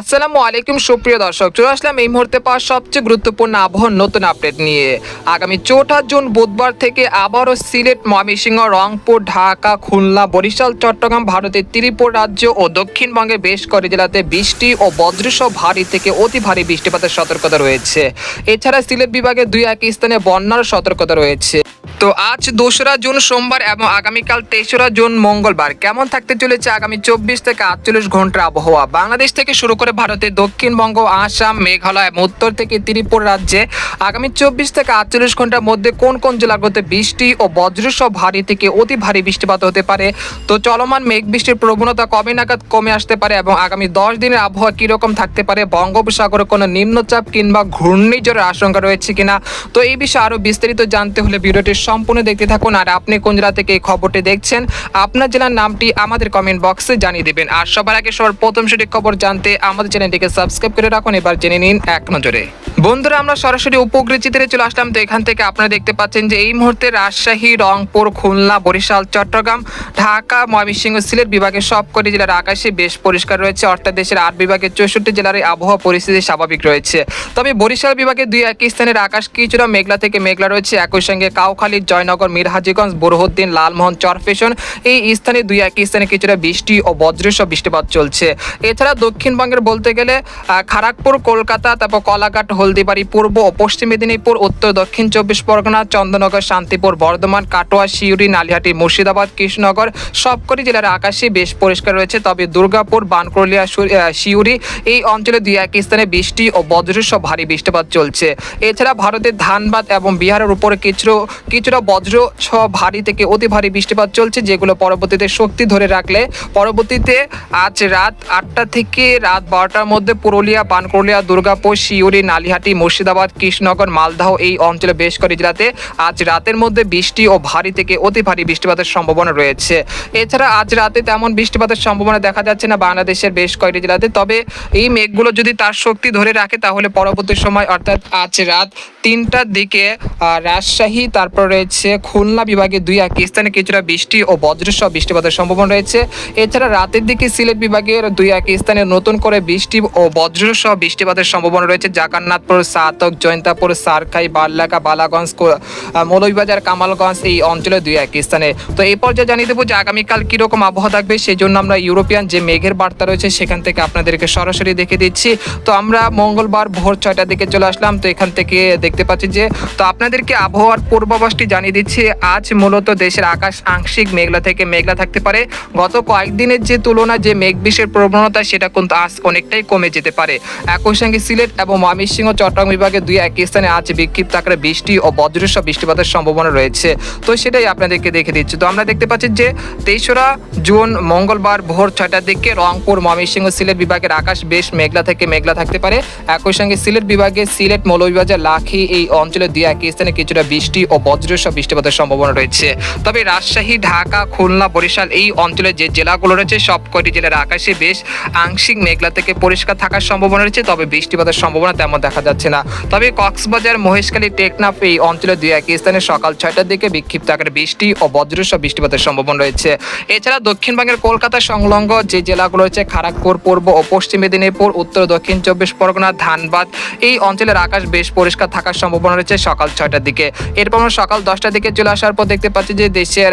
আসসালামু আলাইকুম, সুপ্রিয় দর্শক। চলে আসলাম এই মুহূর্তে পাওয়া সবচেয়ে গুরুত্বপূর্ণ আবহাওয়ার নতুন আপডেট নিয়ে। আগামী চৌঠা জুন বুধবার থেকে আবারও সিলেট, ময়মনসিংহ, রংপুর, ঢাকা, খুলনা, বরিশাল, চট্টগ্রাম, ভারতের ত্রিপুরা রাজ্য ও দক্ষিণবঙ্গের বেশ কয়েক জেলাতে বৃষ্টি ও বজ্রসহ ভারী থেকে অতি ভারী বৃষ্টিপাতের সতর্কতা রয়েছে। এছাড়া সিলেট বিভাগে দুই এক স্থানে বন্যার সতর্কতা রয়েছে। তো আজ দোসরা জুন সোমবার এবং আগামীকাল তেসরা জুন মঙ্গলবার। কেমন থাকতে চলেছে আগামী চব্বিশ থেকে আটচল্লিশ ঘণ্টার আবহাওয়া? বাংলাদেশ থেকে শুরু করে ভারতের দক্ষিণবঙ্গ, আসাম, মেঘালয় এবং উত্তর থেকে ত্রিপুরা রাজ্যে আগামী চব্বিশ থেকে আটচল্লিশ ঘণ্টার মধ্যে কোন কোন জেলাগুলোতে বৃষ্টি ও বজ্রসহ ভারী থেকে অতি ভারী বৃষ্টিপাত হতে পারে? তো চলমান মেঘ বৃষ্টির প্রবণতা কবে নাগাদ কমে আসতে পারে এবং আগামী দশ দিনের আবহাওয়া কীরকম থাকতে পারে? বঙ্গোপসাগরে কোনো নিম্নচাপ কিংবা ঘূর্ণিঝড়ের আশঙ্কা রয়েছে কিনা? তো এই বিষয়ে আরও বিস্তারিত জানতে হলে ভিডিওটি সম্পূর্ণ দেখতে থাকুন আর আপনি কোন জেলা থেকে এই খবরটি দেখছেন, আপনার জেলার নামটি আমাদের কমেন্ট বক্সে জানিয়ে দেবেন। আর সবার আগে সবার প্রথম সঠিক খবর জানতে আমাদের চ্যানেলটিকে সাবস্ক্রাইব করে রাখুন, এবার জেনে নিন এক নজরে। বন্ধুরা, আমরা সরাসরি উপগ্রহ চিত্রে চলে আসলাম তো এখান থেকে আপনারা দেখতে পাচ্ছেন যে এই মুহূর্তে রাজশাহী, রংপুর, খুলনা, বরিশাল, চট্টগ্রাম, ঢাকা, ময়মনসিংহ, সিলেট বিভাগের সবকটি জেলার আকাশে বেশ পরিষ্কার রয়েছে। অর্থাৎ দেশের আট বিভাগের চৌষট্টি জেলার আবহাওয়া পরিস্থিতি স্বাভাবিক রয়েছে। তবে বরিশাল বিভাগে দুই একই স্থানের আকাশ কিছুটা মেঘলা থেকে মেঘলা রয়েছে। একই সঙ্গে কাউখালী জয়নগর, মিরহাজিগঞ্জ, বুরহুদ্দিন, লালমোহন, চরফেশন এই স্থানে দুই একই স্থানে কিছুটা বৃষ্টি ও বজ্রসহ বৃষ্টিপাত চলছে। এছাড়া দক্ষিণবঙ্গের বলতে গেলে খড়গপুর কলকাতা, তারপর কলাঘাট, হলদিবাড়ি, পূর্ব ও পশ্চিম মেদিনীপুর, উত্তর, দক্ষিণ চব্বিশ পরগনা, চন্দ্রনগর, শান্তিপুর, বর্ধমান, কাটোয়া শিউরি নালিহাটি, মুর্শিদাবাদ, কৃষ্ণনগর, সবকটি জেলার আকাশে বেশ পরিষ্কার রয়েছে। তবে দুর্গাপুর বানকরলিয়া শিউরি এই অঞ্চলে দুই এক স্থানে বৃষ্টি ও বজ্রসহ ভারী বৃষ্টিপাত চলছে। এছাড়া ভারতের ধানবাদ এবং বিহারের উপরে কিছু কিছু কিছুটা বজ্র ছ ভারী থেকে অতি ভারী বৃষ্টিপাত চলছে, যেগুলো পরবর্তীতে শক্তি ধরে রাখলে। পরবর্তীতে আজ রাত আটটা থেকে রাত বারোটার মধ্যে পুরুলিয়া পানকরলিয়া দুর্গাপুর শিউরি নালিহাটি, মুর্শিদাবাদ, কৃষ্ণনগর, মালদাহ এই অঞ্চলে বেশ কয়েকটি জেলাতে আজ রাতের মধ্যে বৃষ্টি ও ভারী থেকে অতি ভারী বৃষ্টিপাতের সম্ভাবনা রয়েছে। এছাড়া আজ রাতে তেমন বৃষ্টিপাতের সম্ভাবনা দেখা যাচ্ছে না বাংলাদেশের বেশ কয়েকটি জেলাতে, তবে এই মেঘগুলো যদি তার শক্তি ধরে রাখে, তাহলে পরবর্তী সময় অর্থাৎ আজ রাত তিনটার দিকে রাজশাহী, তারপর রয়েছে খুলনা বিভাগে দুই এক স্থানে কিছুটা বৃষ্টি ও বজ্রসহ বৃষ্টিপাতের সম্ভাবনা রয়েছে। এছাড়া রাতের দিকে সিলেট বিভাগের দুই এক স্থানে নতুন করে বৃষ্টি ও বজ্রসহ বৃষ্টিপাতের সম্ভাবনা রয়েছে। জাকান্নাথপুর সাতক জয়ন্তাপুর সারখাই বাল্লাকা বালাগঞ্জ মৌলভীবাজার, কামালগঞ্জ এই অঞ্চলে দুই এক স্থানে তো এই পর্যায়ে জানিয়ে দেবো যে আগামীকাল কীরকম আবহাওয়া থাকবে সেই জন্য আমরা ইউরোপিয়ান যে মেঘের বার্তা রয়েছে সেখান থেকে আপনাদেরকে সরাসরি দেখে দিচ্ছি। তো আমরা মঙ্গলবার ভোর ছয়টার দিকে চলে আসলাম। তো এখান থেকে দেখতে পাচ্ছি যে, তো আপনাদেরকে আবহাওয়ার পূর্বাভাসটি জানিয়ে দিচ্ছি, আজ মূলত দেশের আকাশ আংশিক মেঘলা থেকে মেঘলা থাকতে পারে। গত কয়েকদিনের যে তুলনা যে মেঘ বিষের প্রবণতা, সেটা কিন্তু আজ অনেকটাই কমে যেতে পারে। একই সঙ্গে সিলেট এবং ময়মনসিংহ, চট্টগ্রাম বিভাগে দুই একই স্থানে আজ বিক্ষিপ্ত আকারে বৃষ্টি ও বজ্রসহ বৃষ্টিপাতের সম্ভাবনা রয়েছে। তো সেটাই আপনাদেরকে দেখে দিচ্ছি। তো আমরা দেখতে পাচ্ছি যে তেসরা জুন, মঙ্গলবার ভোর ছয়টার দিকে রংপুর, ময়মনসিংহ, সিলেট বিভাগের আকাশ বেশ মেঘলা থেকে মেঘলা থাকতে পারে। একই সঙ্গে সিলেট বিভাগে সিলেট, মৌলভীবাজার, লাখি এই অঞ্চলে দুই একই স্থানে কিছুটা বৃষ্টি ও বজ্রসহ বৃষ্টিপাতের সম্ভাবনা রয়েছে। তবে রাজশাহী, ঢাকা, খুলনা, বরিশাল এই অঞ্চলে যে জেলাগুলো রয়েছে, সব কয়টি জেলার আকাশে বেশ আংশিক মেঘলা থেকে পরিষ্কার থাকার সম্ভাবনা রয়েছে, তবে বৃষ্টিপাতের সম্ভাবনা তেমন দেখা যাচ্ছে না। তবে কক্সবাজার, মহেশখালী, টেকনাফ এই অঞ্চলে দুই একই স্থানে সকাল ছয়টার দিকে বিক্ষিপ্ত আকারে বৃষ্টি ও বজ্রসহ বৃষ্টিপাতের সম্ভাবনা রয়েছে। এছাড়া দক্ষিণবঙ্গের কলকাতা, সংলগ্ন যে জেলাগুলো রয়েছে খড়গপুর পূর্ব ও পশ্চিম মেদিনীপুর, উত্তর, দক্ষিণ চব্বিশ পরগনা, ধানবাদ এই অঞ্চলের আকাশ বেশ পরিষ্কার থাকার সম্ভাবনা রয়েছে সকাল ছয়টার দিকে। এরপর সকাল দশটার দিকে চলে আসার পর দেখতে পাচ্ছি যে দেশের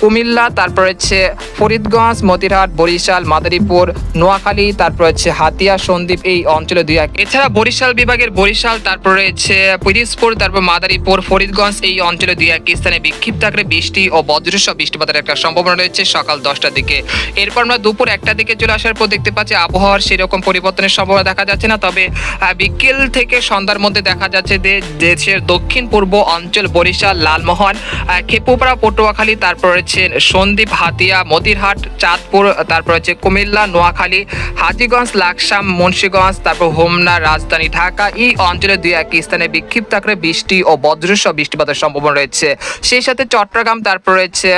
কুমিল্লা, তারপর হচ্ছে ফরিদগঞ্জ, মতিরহাট, বরিশাল, মাদারীপুর, নোয়াখালী, তারপর হচ্ছে হাতিয়া, সন্দ্বীপ এই অঞ্চলে দুই এক। এছাড়া বরিশাল বিভাগের বরিশাল, তারপর রয়েছে পিরিজপুর, তারপর মাদারীপুর, ফরিদগঞ্জ এই অঞ্চলে দুই এক স্থানে বিক্ষিপ্ত আকারে বৃষ্টি ও বজ্রসহ বৃষ্টিপাতের একটা সম্ভাবনা রয়েছে সকাল দশটার দিকে। এরপর আমরা দুপুর একটার দিকে চলে আসার পর দেখতে পাচ্ছি আবহাওয়ার সেরকম পরিবর্তনের সম্ভাবনা দেখা যাচ্ছে না, তবে বিকেল থেকে সন্ধ্যার মধ্যে দেখা যাচ্ছে যে দেশের দক্ষিণ পূর্ব অঞ্চল বরিশাল লালমোহন আহ, খেপুপাড়া পটুয়াখালী তারপর রয়েছে সন্দীপ হাতিয়া মতিরহাট চাঁদপুর তারপর হচ্ছে কুমিল্লা নোয়াখালী হাজিগঞ্জ লাকসাম মুন্সীগঞ্জ তারপর হোমনা রাজধানী ঢাকা। এই অঞ্চলে দুই এক স্থানে বিক্ষিপ্ত আকারে বৃষ্টি ও বজ্রসহ বৃষ্টিপাতের সম্ভাবনা রয়েছে। সেই সাথে চট্টগ্রাম তারপর রয়েছে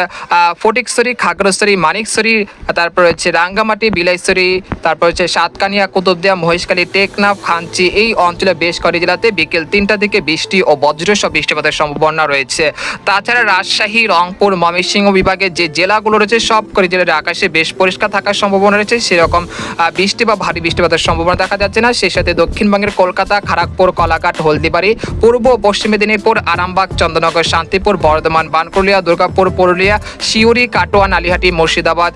ফটিকছড়ি খাগড়াছড়ি মানিকছড়ি তারপর রয়েছে রাঙ্গামাটি বিলাইছড়ি তারপর হচ্ছে সাতকানিয়া কুতুবদিয়া মহেশখালী টেকনাফ খাঞ্চি। এই অঞ্চলে বেশ কয়েকটি জেলাতে বিকেল তিনটা থেকে বৃষ্টি ও বজ্রসহ বৃষ্টিপাতের সম্ভাবনা রয়েছে। তাছাড়া রাজশাহী, রংপুর, ময়মনসিংহ বিভাগের যে জেলাগুলো রয়েছে, সব করে জেলার আকাশে বেশ পরিষ্কার থাকার সম্ভাবনা রয়েছে। সেরকম বৃষ্টি বা ভারী বৃষ্টিপাতের সম্ভাবনা দেখা যাচ্ছে না। সেই সাথে দক্ষিণবঙ্গের কলকাতা খড়গপুর কলাঘাট, হলদিবাড়ি, পূর্ব পশ্চিম মেদিনীপুর, আরামবাগ, চন্দ্রনগর, শান্তিপুর, বর্ধমান, বানকুলিয়া, দুর্গাপুর, পুরুলিয়া শিউরি কাটোয়া, নালিহাটি, মুর্শিদাবাদ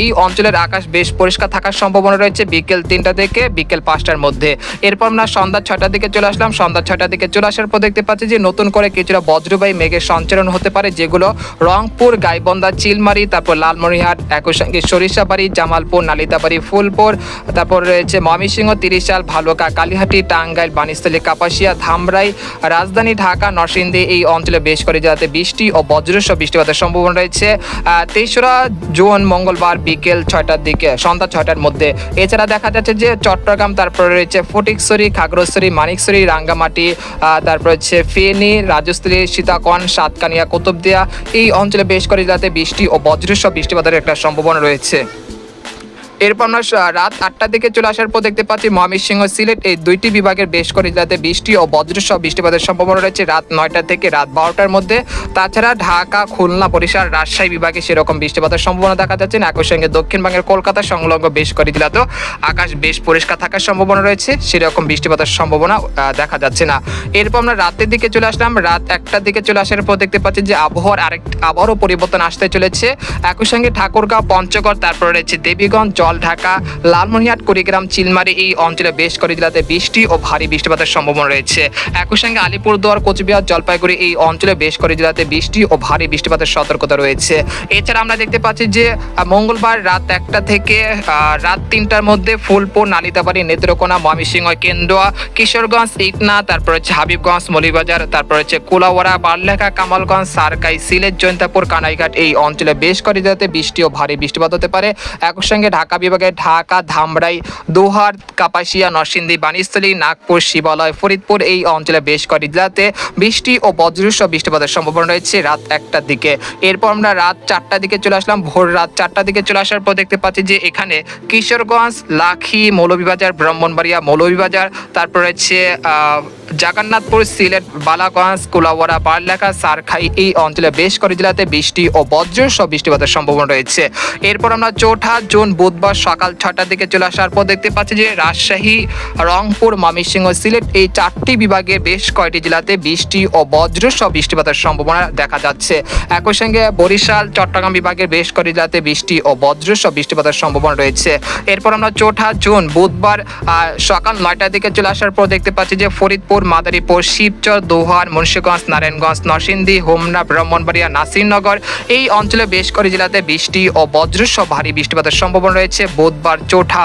এই অঞ্চলের আকাশ বেশ পরিষ্কার থাকার সম্ভাবনা রয়েছে বিকেল তিনটা থেকে বিকেল পাঁচটার মধ্যে। এরপর আমরা সন্ধ্যা ছটার দিকে চলে আসলাম। সন্ধ্যা ছটার দিকে চলে আসার পর দেখতে পাচ্ছি যে নতুন করে কিছুটা বজ্রবায়ী মেঘের সঞ্চারণ হতে পারে, যেগুলো রংপুর, গাইবন্ধা, চিলমারি, তারপর লালমনিরহাট একই সঙ্গে সরিষাবাড়ি, জামালপুর, নালিতাবাড়ি, ফুলপুর, তারপর রয়েছে ময়মনসিংহ, তিরিশাল, ভালুকা, কালীহাটি, টাঙ্গাইল বানিস্থলী কাপাসিয়া, ধামরাই, রাজধানী ঢাকা, নরসিংদী এই অঞ্চলে বেশ করে জেলাতে বৃষ্টি ও বজ্রসহ বৃষ্টিপাতের সম্ভাবনা রয়েছে। তেসরা জুন মঙ্গলবার বিকেল ছয়টার দিকে, সন্ধ্যা ছয়টার মধ্যে। এছাড়া দেখা যাচ্ছে যে চট্টগ্রাম, তারপরে রয়েছে ফটিকছড়ি, খাগড়াছড়ি, মানিকছড়ি, রাঙ্গামাটি তারপর হচ্ছে ফেনী রাজস্থলী সীতাকন সাতকানিয়া, কুতুবদিয়া। এই অঞ্চলে বেশ করে জেলাতে বৃষ্টি ও বজ্রসহ বৃষ্টিপাতের একটা সম্ভাবনা রয়েছে। এরপর আমরা রাত আটটার দিকে চলে আসার পর দেখতে পাচ্ছি ময়মনসিংহ সিলেট এই দুইটি বিভাগের বেশ করে জেলাতে বৃষ্টি ও বজ্রসহ বৃষ্টিপাতের সম্ভাবনা রয়েছে রাত নয়টা থেকে রাত বারোটার মধ্যে। তাছাড়া ঢাকা, খুলনা, বরিশাল, রাজশাহী বিভাগে সেরকম বৃষ্টিপাতের সম্ভাবনা দেখা যাচ্ছে। না একই সঙ্গে দক্ষিণবঙ্গের কলকাতা সংলগ্ন বেশ করে জেলাতেও আকাশ বেশ পরিষ্কার থাকার সম্ভাবনা রয়েছে। সেরকম বৃষ্টিপাতের সম্ভাবনা দেখা যাচ্ছে না। এরপর আমরা রাতের দিকে চলে আসলাম। রাত একটার দিকে চলে আসার পর দেখতে পাচ্ছি যে আবহাওয়ার আরেক আবারও পরিবর্তন আসতে চলেছে। একই সঙ্গে ঠাকুরগাঁও, পঞ্চগড়, তারপরে রয়েছে দেবীগঞ্জ জলঢাকা লালমনিরহাট কুড়িগ্রাম, চিলমারি এই অঞ্চলে বেশ করে জেলাতে বৃষ্টি ও ভারী বৃষ্টিপাতের সম্ভাবনা রয়েছে। একই সঙ্গে আলিপুরদুয়ার, কোচবিহার, জলপাইগুড়ি এই অঞ্চলে বেশ করে জেলাতে বৃষ্টি ও ভারী বৃষ্টিপাতের সতর্কতা রয়েছে। এছাড়া আমরা দেখতে পাচ্ছি যে মঙ্গলবার রাত একটা থেকে রাত তিনটার মধ্যে ফুলপুর নালিতাবাড়ি নেত্রকোনা, ময়মনসিংহ, কেন্দুয়া, কিশোরগঞ্জ, ইটনা, তারপর হচ্ছে হাবিবগঞ্জ, মলিবাজার, তারপর হচ্ছে কুলাওয়াড়া, বারলেখা, কামালগঞ্জ, সারকাই, সিলেট, জৈন্তাপুর, কানাইঘাট এই অঞ্চলে বেশ করে জেলাতে বৃষ্টি ও ভারী বৃষ্টিপাত হতে পারে। একই সঙ্গে ঢাকা বিভাগে ঢাকা ধামরাই দোহার কাপাসিয়া নরসিংদী বানিস্থলী নাগপুর শিবালয় ফরিদপুর এই অঞ্চলে বেশ কয়েকটি জেলাতে বৃষ্টি ও বজ্রসহ বৃষ্টিপাতের সম্ভাবনা রয়েছে রাত একটার দিকে। এরপর আমরা রাত চারটার দিকে চলে আসলাম। ভোর রাত চারটার দিকে চলে আসার পর দেখতে পাচ্ছি যে এখানে কিশোরগঞ্জ লাখি মৌলভীবাজার ব্রাহ্মণবাড়িয়া মৌলভীবাজার তারপর আহ, জগন্নাথপুর সিলেট বালাগঞ্জ কুলাওয়াড়া বারলেখা সারখাই এই অঞ্চলে বেশ করে জেলাতে বৃষ্টি ও বজ্রসহ বৃষ্টিপাতের সম্ভাবনা রয়েছে। এরপর আমরা চৌঠা জুন বুধবার সকাল ছটার দিকে চলে আসার পর দেখতে পাচ্ছি যে রাজশাহী, রংপুর, ময়মনসিংহ সিলেট এই চারটি বিভাগে বেশ কয়েকটি জেলাতে বৃষ্টি ও বজ্র বজ্রসহ বৃষ্টিপাতের সম্ভাবনা দেখা যাচ্ছে। একই সঙ্গে বরিশাল, চট্টগ্রাম বিভাগের বেশ কয়েকটি জেলাতে বৃষ্টি ও বজ্র বজ্রসহ বৃষ্টিপাতের সম্ভাবনা রয়েছে। এরপর আমরা চৌঠা, জুন, বুধবার সকাল নয়টার দিকে চলে আসার পর দেখতে পাচ্ছি যে ফরিদপুর, মাদারীপুর, শিবচর, দোহার, মুন্সীগঞ্জ, নারায়ণগঞ্জ, নরসিংদী, হোমনা, ব্রাহ্মণবাড়িয়া, নাসিরনগর এই অঞ্চলে বেশ করে জেলাতে বৃষ্টি ও বজ্রসহ ভারী বৃষ্টিপাতের সম্ভাবনা রয়েছে। বুধবার চৌঠা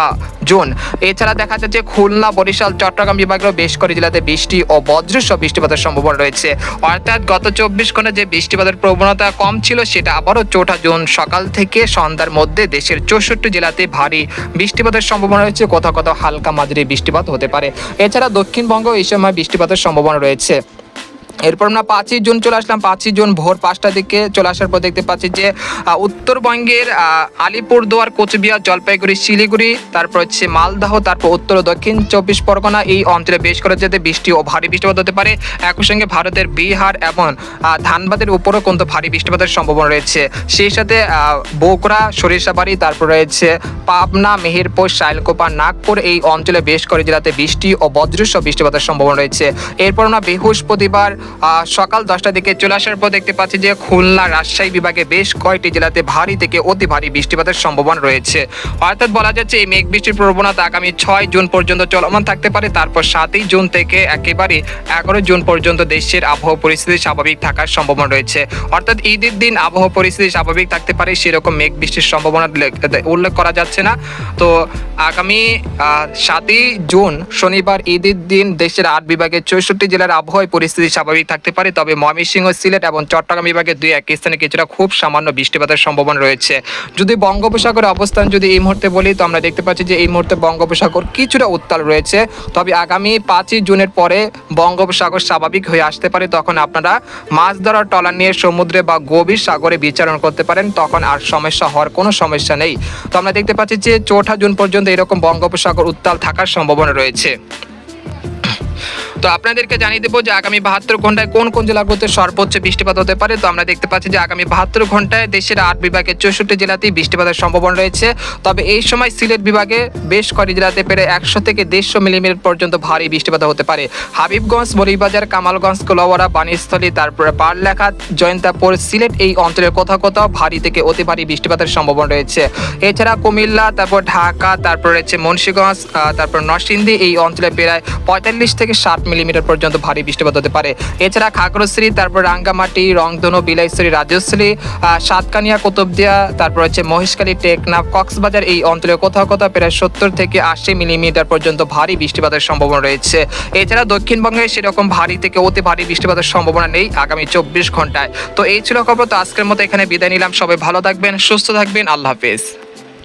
জুন। এছাড়া দেখা যাচ্ছে খুলনা, বরিশাল, চট্টগ্রাম বিভাগেও বেশ করে জেলাতে বৃষ্টি ও বজ্রসহ বৃষ্টিপাতের সম্ভাবনা রয়েছে। অর্থাৎ গত চব্বিশ ঘণ্টা যে বৃষ্টিপাতের প্রবণতা কম ছিল, সেটা আবারও চৌঠা জুন সকাল থেকে সন্ধ্যার মধ্যে দেশের চৌষট্টি জেলাতে ভারী বৃষ্টিপাতের সম্ভাবনা রয়েছে। কোথাও কোথাও হালকা মাঝারি বৃষ্টিপাত হতে পারে। এছাড়া দক্ষিণবঙ্গ এই সময় বৃষ্টিপাতের সম্ভাবনা রয়েছে। এরপর আমরা পাঁচই জুন চলে আসলাম। পাঁচই জুন ভোর পাঁচটার দিকে চলে আসার পর দেখতে পাচ্ছি যে উত্তরবঙ্গের আলিপুরদুয়ার, কোচবিহার, জলপাইগুড়ি, শিলিগুড়ি, তারপর হচ্ছে মালদাহ, তারপর উত্তর ও দক্ষিণ চব্বিশ পরগনা এই অঞ্চলে বেশ করে যেতে বৃষ্টি ও ভারী বৃষ্টিপাত হতে পারে। একই সঙ্গে ভারতের বিহার এবং ধানবাদের উপরও কিন্তু ভারী বৃষ্টিপাতের সম্ভাবনা রয়েছে। সেই সাথে বোকরা, সরিষাবাড়ি, তারপর রয়েছে পাবনা, মেহেরপুর, শাইলকোপা, নাগপুর এই অঞ্চলে বেশ করে জেলাতে বৃষ্টি ও বজ্রসহ বৃষ্টিপাতের সম্ভাবনা রয়েছে। এরপর আমরা বৃহস্পতিবার সকাল দশটার দিকে চলে আসার পর দেখতে পাচ্ছি যে খুলনা রাজশাহী বিভাগে বেশ কয়েকটি জেলাতে ভারী থেকে অতি ভারী বৃষ্টিপাতের সম্ভাবনা রয়েছে। অর্থাৎ বলা যাচ্ছে এই মেঘ বৃষ্টির প্রবণতা আগামী ছয় জুন পর্যন্ত চলমান থাকতে পারে। তারপর সাতই জুন থেকে একেবারে এগারো জুন পর্যন্ত দেশের আবহাওয়া পরিস্থিতি স্বাভাবিক থাকার সম্ভাবনা রয়েছে। অর্থাৎ ঈদের দিন আবহাওয়া পরিস্থিতি স্বাভাবিক থাকতে পারে, সেরকম মেঘ বৃষ্টির সম্ভাবনা উল্লেখ- করা যাচ্ছে না। তো আগামী সাতই জুন শনিবার ঈদের দিন দেশের আট বিভাগের চৌষট্টি জেলার আবহাওয়া পরিস্থিতি স্বাভাবিক থাকতে পারে। তবে ময়মনসিংহ, সিলেট এবং চট্টগ্রাম বিভাগে দুই এক স্থানে কিছুটা খুব সামান্য বৃষ্টিপাতের সম্ভাবনা রয়েছে। যদি বঙ্গোপসাগরের অবস্থান যদি এই মুহূর্তে বলি, তো আমরা দেখতে পাচ্ছি যে এই মুহূর্তে বঙ্গোপসাগর কিছুটা উত্তাল রয়েছে। তবে আগামী পাঁচই জুনের পরে বঙ্গোপসাগর স্বাভাবিক হয়ে আসতে পারে। তখন আপনারা মাছ ধরার টলার নিয়ে সমুদ্রে বা গভীর সাগরে বিচারণ করতে পারেন। তখন আর সমস্যা হওয়ার কোনো সমস্যা নেই। তো আমরা দেখতে পাচ্ছি যে চৌঠা জুন পর্যন্ত এরকম বঙ্গোপসাগর উত্তাল থাকার সম্ভাবনা রয়েছে। তো আপনাদেরকে জানিয়ে দেবো যে আগামী বাহাত্তর ঘন্টায় কোন কোন জেলাগুলোতে সর্বোচ্চ বৃষ্টিপাত হতে পারে। তো আমরা দেখতে পাচ্ছি যে আগামী বাহাত্তর ঘন্টায় দেশের আট বিভাগের চৌষট্টি জেলাতেই বৃষ্টিপাতের সম্ভাবনা রয়েছে। তবে এই সময় সিলেট বিভাগে বেশ কয়েক জেলাতে প্রায় একশো থেকে দেড়শো মিলিমিটার পর্যন্ত ভারী বৃষ্টিপাত হতে পারে। হাবিবগঞ্জ, মরিবাজার, কামালগঞ্জ কোলাওয়ারা বানিস্থলী তারপরে পারলেখা জয়ন্তাপুর, সিলেট এই অঞ্চলের কোথাও কোথাও ভারী থেকে অতি ভারী বৃষ্টিপাতের সম্ভাবনা রয়েছে। এছাড়া কুমিল্লা, তারপর ঢাকা, তারপর রয়েছে মুন্সিগঞ্জ তারপর নরসিংদী এই অঞ্চলে প্রায় পঁয়তাল্লিশ থেকে ষাট মিলিমিটার পর্যন্ত ভারী বৃষ্টিপাত হতে পারে। এছাড়া খাগড়শ্রী তারপর রাঙ্গামাটি, রংধনু বিলাইশ্বরী রাজশ্রী সাতকানিয়া, কুতুবদিয়া, তারপর হচ্ছে মহেশখালী, টেকনাফ, কক্সবাজার এই অঞ্চলে কোথাও কোথাও প্রায় সত্তর থেকে আশি মিলিমিটার পর্যন্ত ভারী বৃষ্টিপাতের সম্ভাবনা রয়েছে। এছাড়া দক্ষিণবঙ্গে সেরকম ভারী থেকে অতি ভারী বৃষ্টিপাতের সম্ভাবনা নেই আগামী চব্বিশ ঘন্টায়। তো এই ছিল খবর, তো আজকের মতো এখানে বিদায় নিলাম। সবাই ভালো থাকবেন, সুস্থ থাকবেন। আল্লাহ হাফেজ।